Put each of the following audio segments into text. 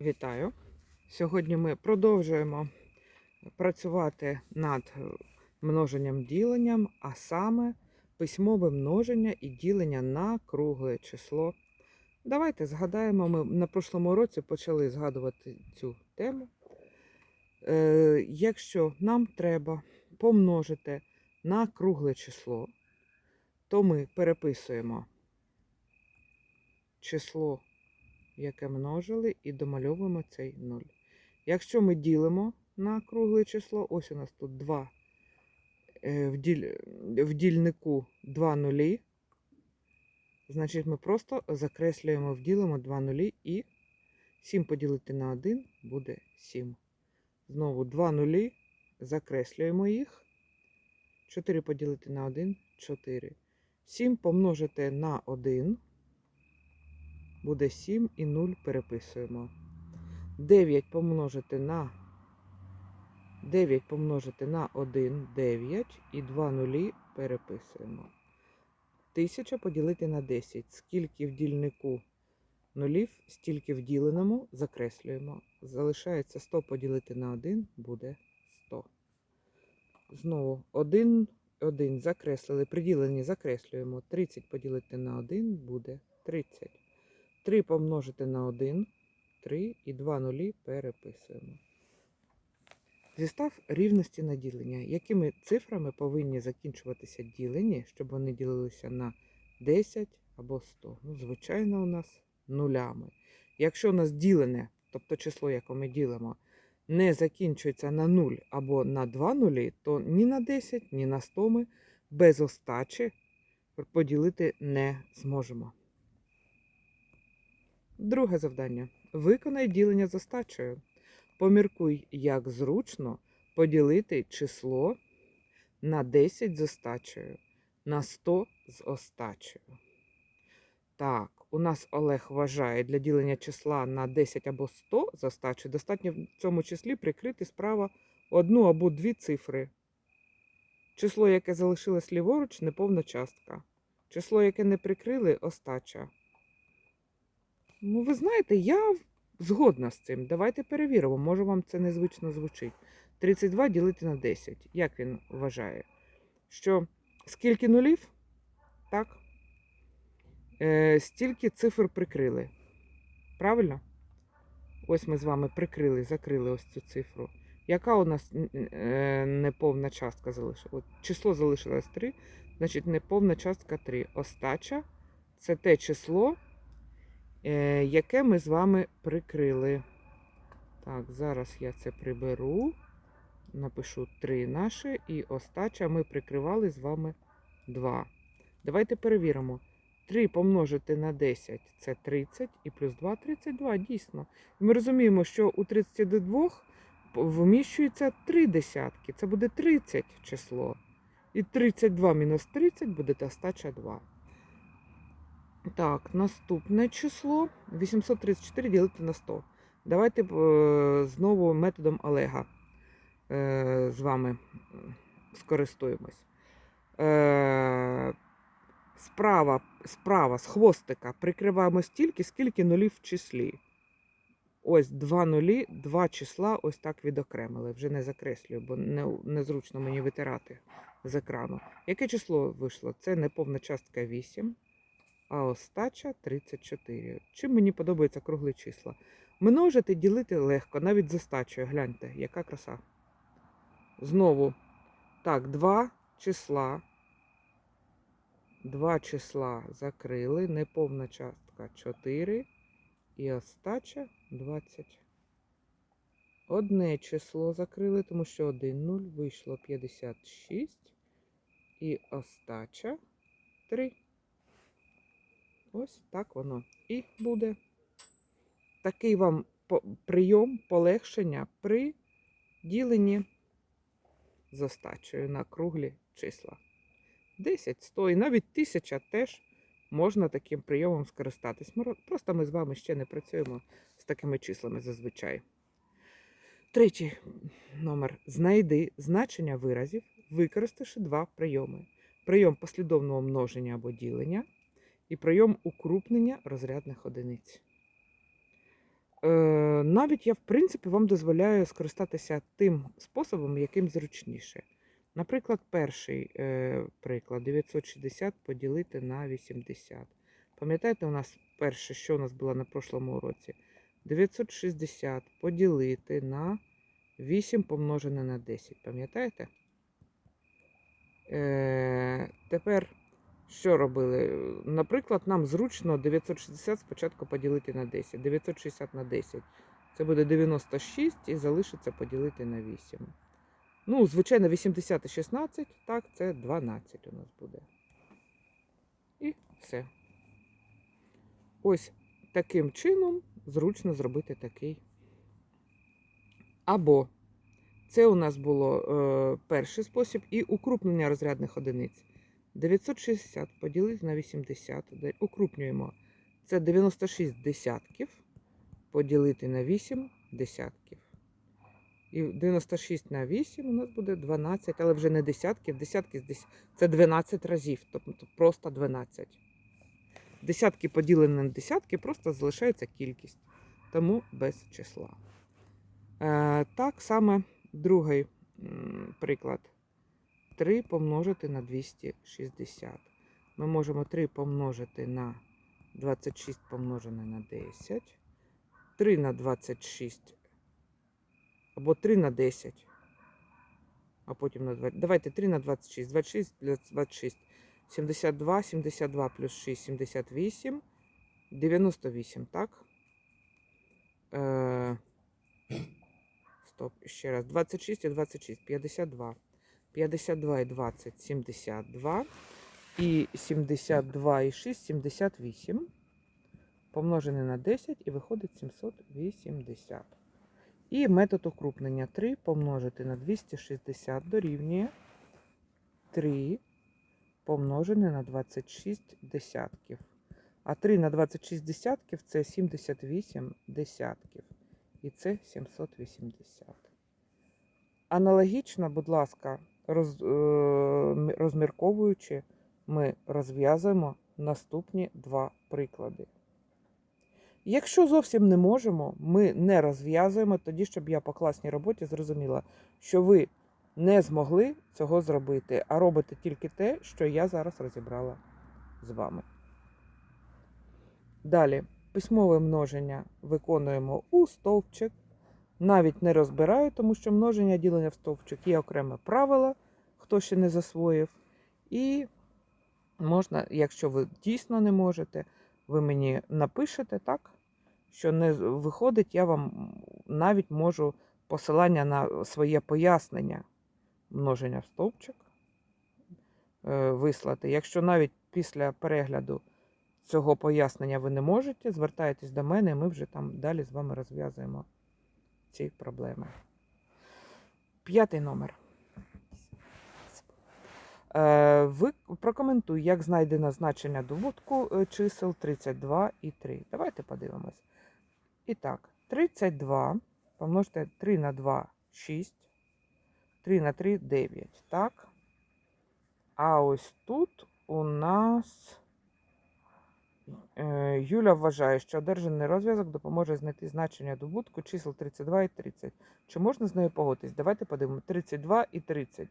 Вітаю! Сьогодні ми продовжуємо працювати над е, множенням діленням, а саме письмове множення і ділення на кругле число. Давайте згадаємо, ми на прошлому році почали згадувати цю тему. Е, якщо нам треба помножити на кругле число, то ми переписуємо число яке множили, і домальовуємо цей 0. Якщо ми ділимо на кругле число, ось у нас тут 2 е, в, діль... в дільнику 2 нулі, значить ми просто закреслюємо, вділимо 2 нулі і 7 поділити на 1 буде 7. Знову 2 нулі, закреслюємо їх. 4 поділити на 1 4. 7 помножити на 1 буде 7 і 0 переписуємо. 9 помножити на 9 помножити на 1 9 і 2 нулі переписуємо. 1000 поділити на 10. Скільки в дільнику нулів, стільки в діленому закреслюємо. Залишається 100 поділити на 1 буде 100. Знову 1, 1 закреслили. При діленні закреслюємо. 30 поділити на 1 буде 30. 3 помножити на 1, 3 і 2 нулі переписуємо. Зістав рівності на ділення. Якими цифрами повинні закінчуватися ділені, щоб вони ділилися на 10 або 100? Ну, звичайно, у нас нулями. Якщо у нас ділене, тобто число, яке ми ділимо, не закінчується на 0 або на 2 нулі, то ні на 10, ні на 100 ми без остачі поділити не зможемо. Друге завдання. Виконай ділення з остачею. Поміркуй, як зручно поділити число на 10 з остачею, на 100 з остачею. Так, у нас Олег вважає для ділення числа на 10 або 100 з остачею достатньо в цьому числі прикрити справа одну або дві цифри. Число, яке залишилось ліворуч, неповна частка. Число, яке не прикрили, остача. Ну, ви знаєте, я згодна з цим. Давайте перевіримо. Може, вам це незвично звучить. 32 ділити на 10. Як він вважає? Що скільки нулів? Так? Е, стільки цифр прикрили. Правильно? Ось ми з вами прикрили, закрили ось цю цифру. Яка у нас е, неповна частка залишилась? Число залишилось 3, значить неповна частка 3. Остача це те число, яке ми з вами прикрили. Так, зараз я це приберу. Напишу 3 наші, і остача ми прикривали з вами 2. Давайте перевіримо. 3 помножити на 10 це 30, і плюс 2 32, дійсно. Ми розуміємо, що у 32 вміщується 3 десятки. Це буде 30 число. І 32 мінус 30 буде остача 2. Так, наступне число 834 ділити на 100. Давайте е, знову методом Олега е, з вами скористуємось. Е, справа, справа з хвостика прикриваємо стільки, скільки нулів в числі. Ось два нулі, два числа ось так відокремили. Вже не закреслюю, бо не, незручно мені витирати з екрану. Яке число вийшло? Це неповна частка 8 а остача 34. Чим мені подобаються круглі числа? Множити, ділити легко, навіть з остачею. Гляньте, яка краса. Знову, так, два числа. Два числа закрили, неповна частка 4 і остача 20. Одне число закрили, тому що 1 0 вийшло 56 і остача 3. Ось так воно і буде. Такий вам прийом полегшення при діленні з остачею на круглі числа. 10, 100 і навіть 1000 теж можна таким прийомом скористатись. Просто ми з вами ще не працюємо з такими числами зазвичай. Третій номер. Знайди значення виразів, використавши два прийоми. Прийом послідовного множення або ділення і прийом укрупнення розрядних одиниць. Е, навіть я, в принципі, вам дозволяю скористатися тим способом, яким зручніше. Наприклад, перший е, приклад 960 поділити на 80. Пам'ятаєте, у нас перше, що у нас було на прошлому уроці? 960 поділити на 8 помножене на 10. Пам'ятаєте? Е, тепер що робили? Наприклад, нам зручно 960 спочатку поділити на 10. 960 на 10. Це буде 96 і залишиться поділити на 8. Ну, звичайно, 80 і 16, так, це 12 у нас буде. І все. Ось таким чином зручно зробити такий. Або це у нас було е, перший спосіб і укрупнення розрядних одиниць. 960 поділити на 80. Укрупнюємо. Це 96 десятків поділити на 8 десятків. І 96 на 8 у нас буде 12, але вже не десятків. Десятки це 12 разів, тобто просто 12. Десятки поділені на десятки, просто залишається кількість, тому без числа. Е, так саме другий приклад. 3 помножити на 260. Ми можемо 3 помножити на 26 помножене на 10. 3 на 26. Або 3 на 10. А потім на 20. Давайте 3 на 26. 26 плюс 26. 72, 72 плюс 6, 78. 98, так? Е, стоп, ще раз. 26 і 26, 52. 52 і 20, 72. І 72 6, 78. Помножене на 10 і виходить 780. І метод укрупнення 3 помножити на 260 дорівнює 3 помножене на 26 десятків. А 3 на 26 десятків це 78 десятків. І це 780. Аналогічно, будь ласка, роз, е, розмірковуючи, ми розв'язуємо наступні два приклади. Якщо зовсім не можемо, ми не розв'язуємо тоді, щоб я по класній роботі зрозуміла, що ви не змогли цього зробити, а робите тільки те, що я зараз розібрала з вами. Далі, письмове множення виконуємо у стовпчик. Навіть не розбираю, тому що множення ділення в стовпчик є окреме правило, хто ще не засвоїв. І можна, якщо ви дійсно не можете, ви мені напишете так, що не виходить, я вам навіть можу посилання на своє пояснення множення в стовпчик е, вислати. Якщо навіть після перегляду цього пояснення ви не можете, звертайтесь до мене, і ми вже там далі з вами розв'язуємо ці проблеми. П'ятий номер. Е, Ви прокоментуй, як знайдено значення добутку е, чисел 32 і 3. Давайте подивимось. І так, 32 помножте 3 на 2 6, 3 на 3 9. Так. А ось тут у нас Юля вважає, що одержаний розв'язок допоможе знайти значення добутку чисел 32 і 30. Чи можна з нею погодитись? Давайте подивимо 32 і 30.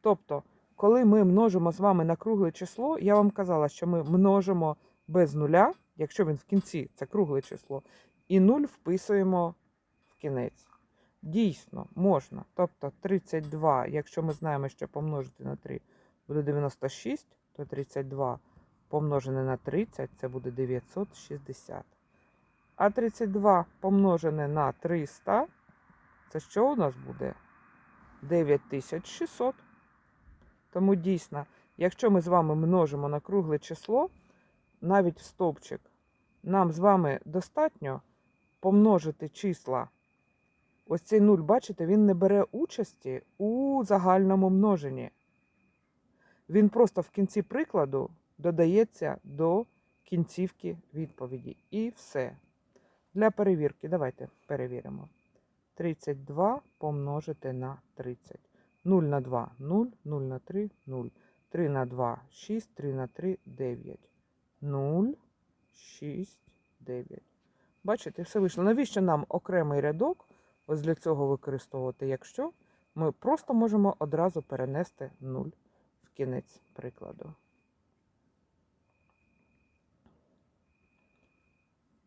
Тобто, коли ми множимо з вами на кругле число, я вам казала, що ми множимо без нуля, якщо він в кінці це кругле число, і 0 вписуємо в кінець. Дійсно, можна. Тобто 32, якщо ми знаємо, що помножити на 3 буде 96, то 32 помножене на 30 це буде 960. А 32 помножене на 300, це що у нас буде? 9600. Тому дійсно, якщо ми з вами множимо на кругле число, навіть в стовпчик, нам з вами достатньо помножити числа. Ось цей 0, бачите, він не бере участі у загальному множенні. Він просто в кінці прикладу додається до кінцівки відповіді. І все. Для перевірки, давайте перевіримо. 32 помножити на 30. 0 на 2 0, 0 на 3 0. 3 на 2 6, 3 на 3 9. 0, 6, 9. Бачите, все вийшло. Навіщо нам окремий рядок ось для цього використовувати, якщо ми просто можемо одразу перенести 0 в кінець прикладу.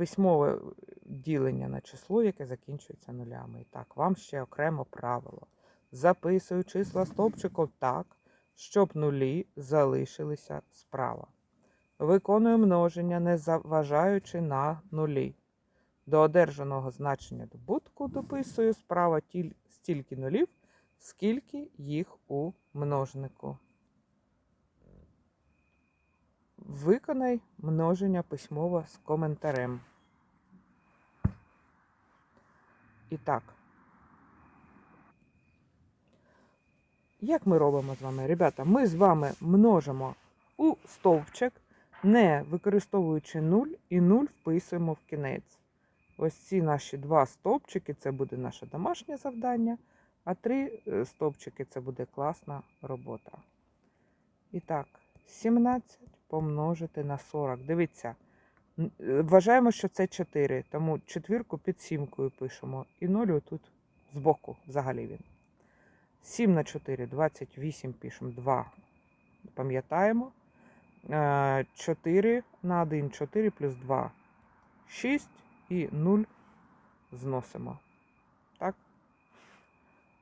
Письмове ділення на число, яке закінчується нулями. І так, вам ще окремо правило. Записую числа стовпчиком так, щоб нулі залишилися справа. Виконую множення, не заважаючи на нулі. До одержаного значення добутку дописую справа тіль- стільки нулів, скільки їх у множнику. Виконай множення письмово з коментарем. І так. Як ми робимо з вами, ребята? Ми з вами множимо у стовпчик, не використовуючи 0 і 0 вписуємо в кінець. Ось ці наші два стовпчики це буде наше домашнє завдання, а три е, стовпчики це буде класна робота. І так, 17 помножити на 40. Дивіться, вважаємо, що це 4, тому четвірку під сімкою пишемо. І 0 тут збоку взагалі він. 7 на 4, 28 пишемо, 2. Пам'ятаємо. Е, 4 на 1, 4 плюс 2, 6 і 0 зносимо. Так?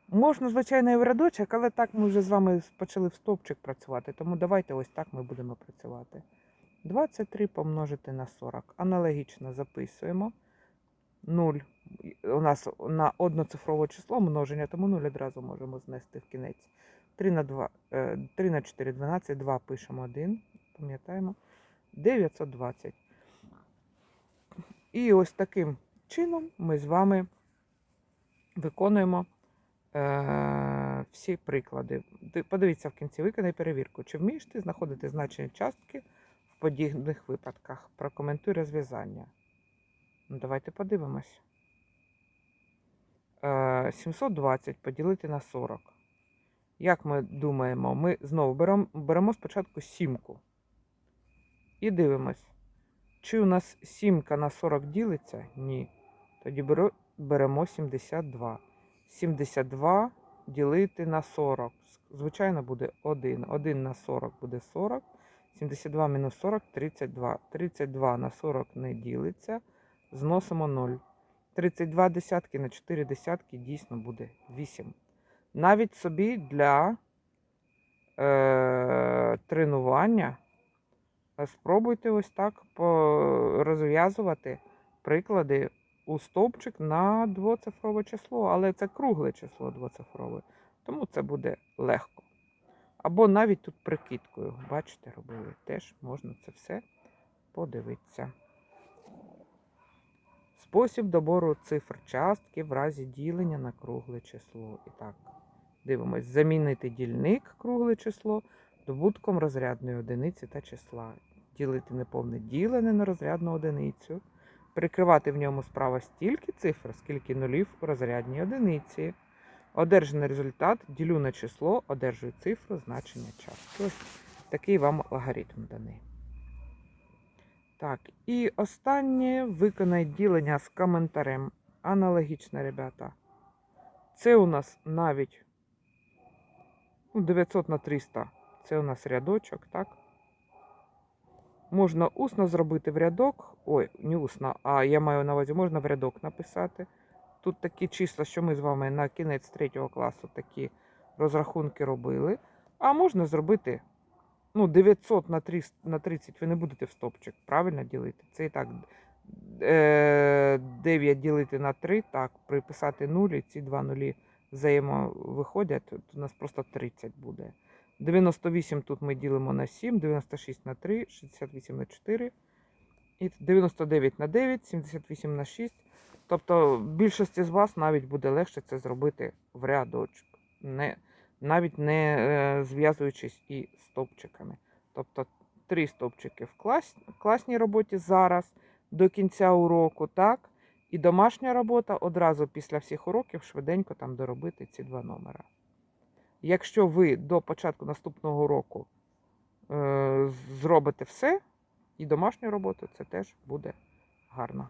Можна, звичайно, і в рядочок, але так ми вже з вами почали в стовпчик працювати, тому давайте ось так ми будемо працювати. 23 помножити на 40. Аналогічно записуємо. 0 у нас на одноцифрове число множення, тому 0 одразу можемо знести в кінець. 3 на, 2, е, 3 на 4, 12, 2 пишемо 1, пам'ятаємо. 920. І ось таким чином ми з вами виконуємо е, всі приклади. Подивіться в кінці, виконай перевірку. Чи вмієш ти знаходити значення частки подібних випадках? Прокоментуй розв'язання. Ну, давайте подивимось. Е, 720 поділити на 40. Як ми думаємо, ми знову беремо, беремо спочатку сімку і дивимось. Чи у нас сімка на 40 ділиться? Ні. Тоді беремо 72. 72 ділити на 40. Звичайно, буде 1. 1 на 40 буде 40. 72 мінус 40 32. 32 на 40 не ділиться. Зносимо 0. 32 десятки на 4 десятки дійсно буде 8. Навіть собі для е, тренування е, спробуйте ось так розв'язувати приклади у стовпчик на двоцифрове число, але це кругле число двоцифрове, тому це буде легко. Або навіть тут прикидкою, бачите, робили. Теж можна це все подивитися. Спосіб добору цифр частки в разі ділення на кругле число. І так, дивимось, замінити дільник кругле число добутком розрядної одиниці та числа. Ділити неповне ділене на розрядну одиницю. Прикривати в ньому справа стільки цифр, скільки нулів у розрядній одиниці. Одержаний результат ділю на число, одержую цифру, значення частки. Ось такий вам алгоритм даний. Так, і останнє виконай ділення з коментарем. Аналогічно, ребята. Це у нас навіть ну, 900 на 300. Це у нас рядочок, так? Можна усно зробити в рядок. Ой, не усно, а я маю на увазі, можна в рядок написати. Тут такі числа, що ми з вами на кінець третього класу такі розрахунки робили. А можна зробити ну, 900 на 300 на 30 ви не будете в стопчик правильно ділити. Це і так е, 9 ділити на 3, так, приписати нулі, ці два нулі взаємовиходять, тут у нас просто 30 буде. 98 тут ми ділимо на 7, 96 на 3, 68 на 4, і 99 на 9, 78 на 6. Тобто більшості з вас навіть буде легше це зробити в рядочок, не, навіть не е, зв'язуючись і стовпчиками. Тобто три стовпчики в клас, класній роботі зараз до кінця уроку, так? І домашня робота одразу після всіх уроків швиденько там доробити ці два номера. Якщо ви до початку наступного року е, зробите все, і домашню роботу, це теж буде гарно.